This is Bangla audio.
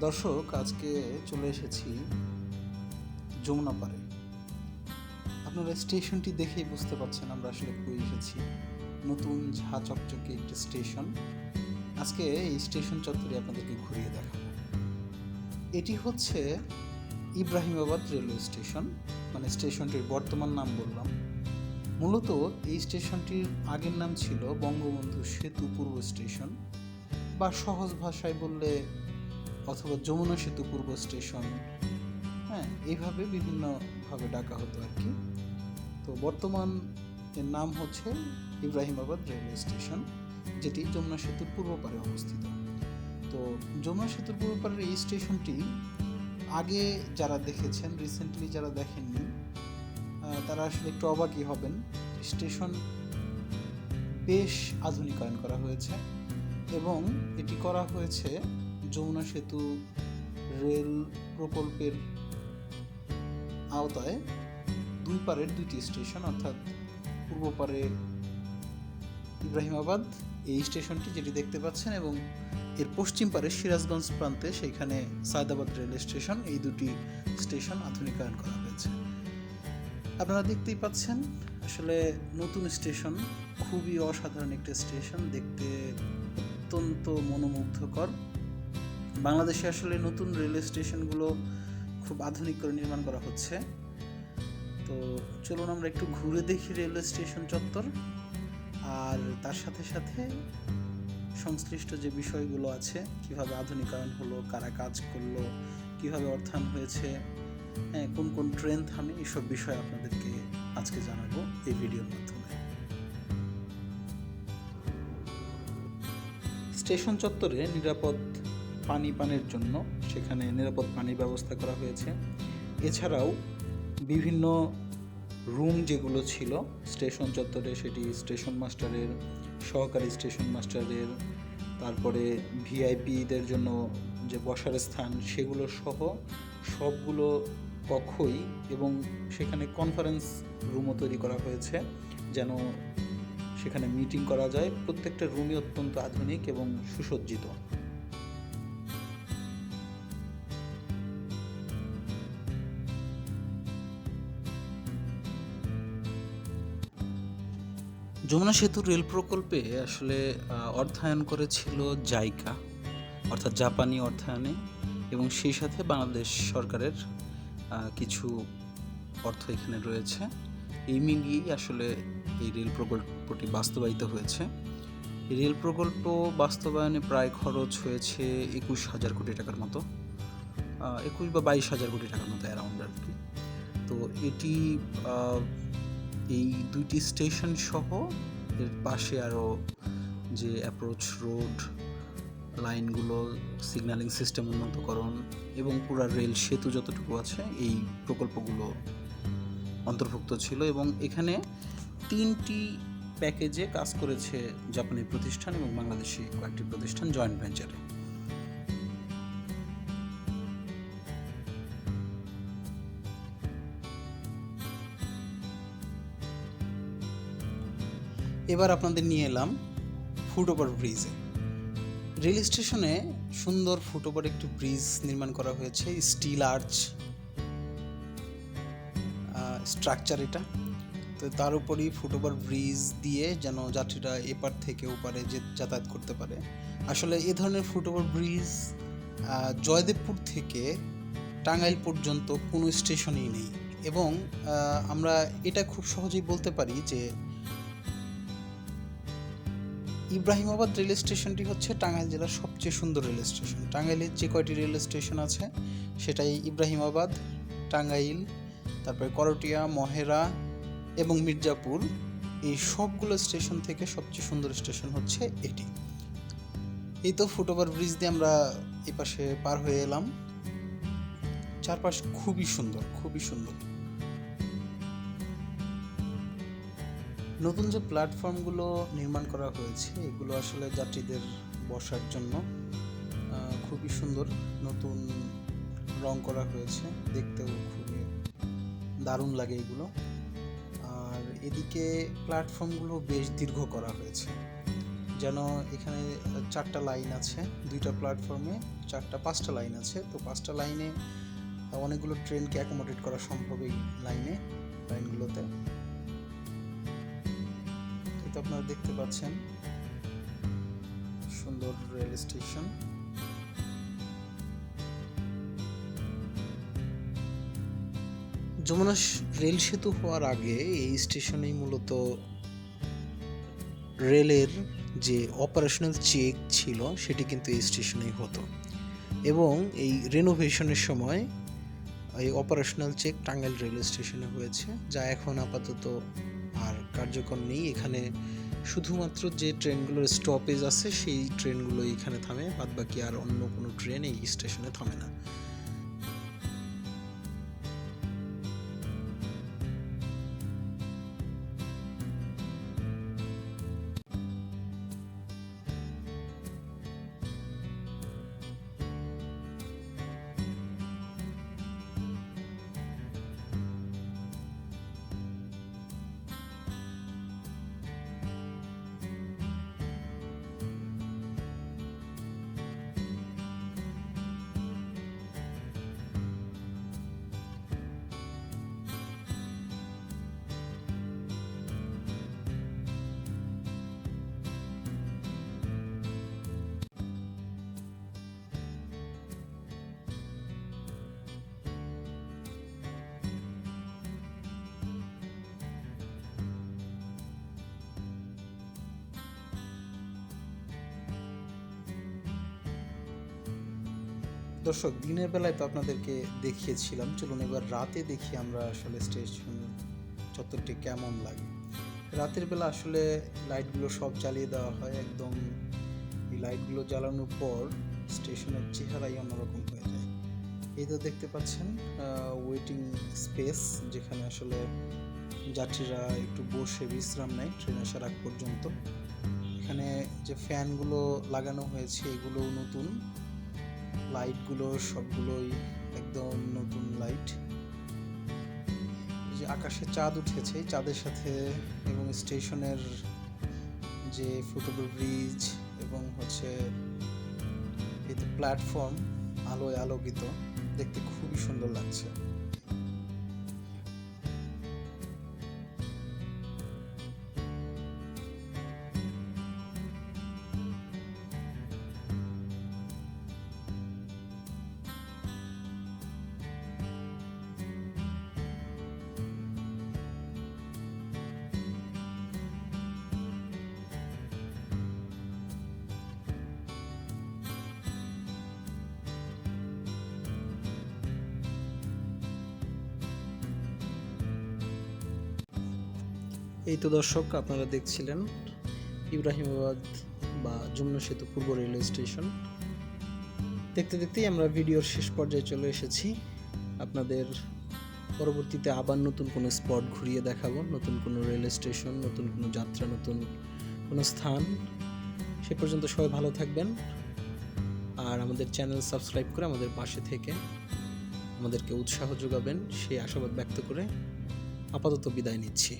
দর্শক, আজকে চলে এসেছি যমুনা পাড়ে। আপনারা স্টেশনটি দেখেই বুঝতে পারছেন আমরা আসলে কই এসেছি। নতুন ঝা চকচকে একটি স্টেশন। আজকে এই স্টেশন চত্বরে আপনাদেরকে ঘুরিয়ে দেখাবো। এটি হচ্ছে ইব্রাহিমাবাদ রেলওয়ে স্টেশন। মানে স্টেশনটির বর্তমান নাম বললাম। মূলত এই স্টেশনটির আগের নাম ছিল বঙ্গবন্ধু সেতু পূর্ব স্টেশন। বা সহজ ভাষায় বললে অথবা যমুনা সেতু পূর্ব স্টেশন হ্যাঁ এইভাবে বিভিন্নভাবে ডাকা হতো আর কি। তো বর্তমান এর নাম হচ্ছে ইব্রাহিমাবাদ রেলওয়ে স্টেশন, যেটি যমুনা সেতুর পূর্ব পারে অবস্থিত। তো যমুনা সেতুর পূর্ব পারের এই স্টেশনটি আগে যারা দেখেছেন, রিসেন্টলি যারা দেখেননি তারা আসলে একটু অবাকই হবেন। স্টেশন বেশ আধুনিকায়ন করা হয়েছে এবং এটি করা হয়েছে যমুনা সেতু রেল প্রকল্পের আওতায় দুই পারের দুইটি স্টেশন, অর্থাৎ পূর্ব পারে ইব্রাহিমাবাদ, এই স্টেশনটি যেটি দেখতে পাচ্ছেন, এবং এর পশ্চিম পারে সিরাজগঞ্জ প্রান্তে সেইখানে সায়দাবাদ রেল স্টেশন, এই দুটি স্টেশন আধুনিকায়ন করা হয়েছে। আপনারা দেখতেই পাচ্ছেন, আসলে নতুন স্টেশন, খুবই অসাধারণ একটি স্টেশন, দেখতে অত্যন্ত মনোমুগ্ধকর। বাংলাদেশে আসলে নতুন রেলওয়ে স্টেশনগুলো খুব আধুনিক করে নির্মাণ করা হচ্ছে। তো চলুন আমরা একটু ঘুরে দেখি রেলওয়ে স্টেশন চত্বর, আর তার সাথে সাথে সংশ্লিষ্ট যে বিষয়গুলো আছে, কীভাবে আধুনিকায়ন হলো, কারা কাজ করল, কীভাবে অর্থায়ন হয়েছে হ্যাঁ কোন কোন ট্রেন থামে এইসব বিষয় আপনাদেরকে আজকে জানাব এই ভিডিওর মাধ্যমে। স্টেশন চত্বরে নিরাপদ পানি পানের জন্য সেখানে নিরাপদ পানির ব্যবস্থা করা হয়েছে। এছাড়াও বিভিন্ন রুম যেগুলো ছিল, স্টেশন চত্বরে সেটি স্টেশন মাস্টারের, সহকারী স্টেশন মাস্টারের, তারপরে ভিআইপিদের জন্য যে বসার স্থান সেগুলো সহ সবগুলো কক্ষই এবং সেখানে কনফারেন্স রুমও তৈরি করা হয়েছে, যেন সেখানে মিটিং করা যায়। প্রত্যেকটা রুমই অত্যন্ত আধুনিক এবং সুসজ্জিত। যমুনা সেতু রেল প্রকল্পে আসলে অর্থায়ন করেছিল জাইকা, অর্থাৎ জাপানি অর্থায়নে, এবং সেই সাথে বাংলাদেশ সরকারের কিছু অর্থ এখানে রয়েছে। এই মিলিয়েই আসলে এই রেল প্রকল্পটি বাস্তবায়িত হয়েছে। রেল প্রকল্প বাস্তবায়নে প্রায় খরচ হয়েছে একুশ হাজার কোটি টাকার মতো একুশ বা বাইশ হাজার কোটি টাকার মতো অ্যারাউন্ড আর কি। তো এটি এই দুইটি স্টেশন সহ এর পাশে আরও যে অ্যাপ্রোচ রোড লাইনগুলো সিগন্যালিং সিস্টেম উন্নতকরণ এবং পুরো রেল সেতু যতটুকু আছে, এই প্রকল্পগুলো অন্তর্ভুক্ত ছিল এবং এখানে তিনটি প্যাকেজে কাজ করেছে জাপানি প্রতিষ্ঠান এবং বাংলাদেশি কয়েকটি প্রতিষ্ঠান জয়েন্ট ভেঞ্চারে এবার আপনাদের নিয়ে এলাম ফুটওভার ব্রিজে। রেল স্টেশনে সুন্দর ফুটওভার একটি ব্রিজ নির্মাণ করা হয়েছে, স্টিল আর্চ স্ট্রাকচার এটা। তো তার উপরই ফুটওভার ব্রিজ দিয়ে যেন যাত্রীরা এপার থেকে ওপারে যে যাতায়াত করতে পারে। আসলে এ ধরনের ফুটওভার ব্রিজ জয়দেবপুর থেকে টাঙ্গাইল পর্যন্ত কোনো স্টেশনেই নেই। এবং আমরা এটা খুব সহজেই বলতে পারি যে ইব্রাহিমাবাদ রেল স্টেশনটি হচ্ছে টাঙ্গাইল জেলার সবচেয়ে সুন্দর রেল স্টেশন। টাঙ্গাইলের যে কয়টি রেল স্টেশন আছে, সেটাই ইব্রাহিমাবাদ, টাঙ্গাইল, তারপরে করটিয়া, মহেরা এবং মির্জাপুর। এই সবগুলো স্টেশন থেকে সবচেয়ে সুন্দর স্টেশন হচ্ছে এটি। এই তো ফুটওভার ব্রিজ দিয়ে আমরা এপাশে পার হয়ে এলাম। চারপাশ খুবই সুন্দর খুবই সুন্দর। নতুন যে প্ল্যাটফর্মগুলো নির্মাণ করা হয়েছে, এগুলো আসলে যাত্রীদের বসার জন্য খুবই সুন্দর। নতুন রং করা হয়েছে, দেখতেও খুবই দারুণ লাগে এগুলো। আর এদিকে প্ল্যাটফর্মগুলো বেশ দীর্ঘ করা হয়েছে। যেন এখানে চারটা লাইন আছে, দুইটা প্ল্যাটফর্মে চারটা, পাঁচটা লাইন আছে। তো পাঁচটা লাইনে অনেকগুলো ট্রেনকে অ্যাকোমোডেট করা সম্ভব এই লাইনে লাইনগুলোতে এই তো আপনারা দেখতে পাচ্ছেন। সুন্দর রেল স্টেশন। যমুনা রেল সেতু হওয়ার আগে এই স্টেশনেই মূলত রেলের যে অপারেশনাল চেক ছিল, সেটি কিন্তু এই স্টেশনেই হতো। এবং এই রেনোভেশনের সময় এই অপারেশনাল চেক টাঙ্গাইল রেল স্টেশনে হয়েছে, যা এখন আপাতত কার্যকর নেই। এখানে শুধুমাত্র যে ট্রেনগুলোর স্টপেজ আছে, সেই ট্রেনগুলো এখানে থামে বাদ বাকি আর অন্য কোনো ট্রেন এই স্টেশনে থামে না। দর্শক, দিনের বেলায় তো আপনাদেরকে দেখিয়েছিলাম। চলুন এবার রাতে দেখি আমরা আসলে স্টেশন চত্বরটি কেমন লাগে। রাতের বেলা আসলে লাইটগুলো সব জ্বালিয়ে দেওয়া হয়, একদম এই লাইটগুলো জ্বালানোর পর স্টেশনের চেহারাই অন্যরকম হয়ে যায়। এই তো দেখতে পাচ্ছেন ওয়েটিং স্পেস যেখানে আসলে যাত্রীরা একটু বসে বিশ্রাম নেয় ট্রেন আসার আগ পর্যন্ত। এখানে যে ফ্যানগুলো লাগানো হয়েছে, এগুলোও নতুন। লাইটগুলো সবগুলোই একদম নতুন লাইট যে আকাশে চাঁদ উঠেছে চাঁদের সাথে এবং স্টেশনের যে ফুটবল ব্রিজ এবং হচ্ছে এতে প্ল্যাটফর্ম আলোয় আলোকিত, দেখতে খুবই সুন্দর লাগছে। এই তো দর্শক, আপনারা দেখছিলেন ইব্রাহিমাবাদ বা যমুনা সেতু পূর্ব রেলওয়ে স্টেশন। দেখতে দেখতেই আমরা ভিডিওর শেষ পর্যায়ে চলে এসেছি। আপনাদের পরবর্তীতে আবার নতুন কোনো স্পট ঘুরিয়ে দেখাবো, নতুন কোনো রেল স্টেশন, নতুন কোনো যাত্রা, নতুন কোনো স্থান। সে পর্যন্ত সবাই ভালো থাকবেন আর আমাদের চ্যানেল সাবস্ক্রাইব করে আমাদের পাশে থেকে আমাদেরকে উৎসাহ যোগাবেন। সেই আশাবাদ ব্যক্ত করে আপাতত বিদায় নিচ্ছি।